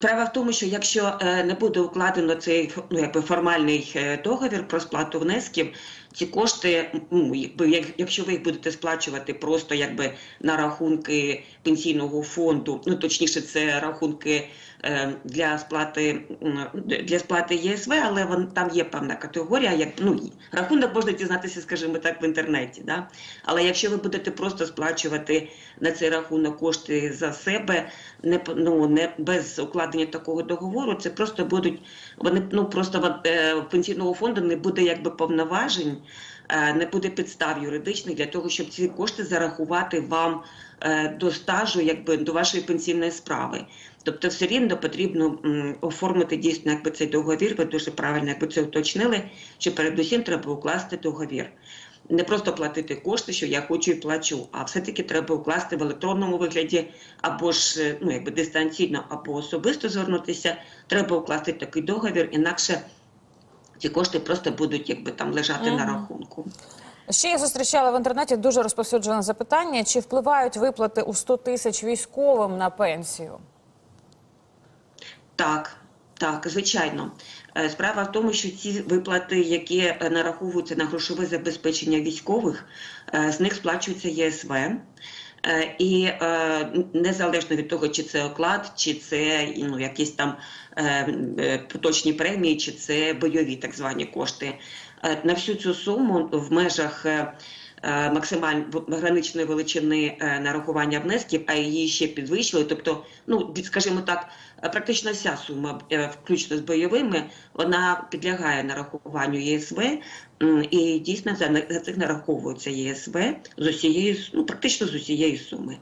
Справа в тому, що якщо е, не буде укладено цей ну, якби формальний е, договір про сплату внесків, ці кошти, ну, якщо ви їх будете сплачувати просто якби на рахунки пенсійного фонду, ну точніше, це рахунки е, для сплати для сплати ЄСВ, але вон, там є певна категорія, як ну рахунок можна дізнатися, скажімо так, в інтернеті. Да? Але якщо ви будете просто сплачувати на цей рахунок кошти за себе, не ну не без укладення такого договору, це просто будуть вони ну просто е, пенсійного фонду не буде якби повноважень, е, не буде підстав юридичних для того, щоб ці кошти зарахувати вам е, до стажу, якби до вашої пенсійної справи. Тобто, все рівно потрібно оформити дійсно якби цей договір. Ви дуже правильно якби це уточнили, що передусім треба укласти договір. Не просто платити кошти, що я хочу і плачу, а все-таки треба укласти в електронному вигляді, або ж е, ну якби дистанційно, або особисто звернутися. Треба укласти такий договір, інакше ці кошти просто будуть якби там лежати на рахунку. Ще я зустрічала в інтернеті дуже розповсюджене запитання: чи впливають виплати у 100 тисяч військовим на пенсію? Так, так, звичайно. Е, Справа в тому, що ці виплати, які е, нараховуються на грошове забезпечення військових, е, з них сплачується ЄСВ. І незалежно від того, чи це оклад, чи це ну, якісь там поточні премії, чи це бойові так звані кошти. На всю цю суму в межах е, максимально граничної величини е, нарахування внесків, а її ще підвищили. Тобто, ну скажімо так, практично вся сума, е, включно з бойовими, вона підлягає нарахуванню ЄСВ, і дійсно за, цих нараховується ЄСВ з усієї ну практично з усієї суми.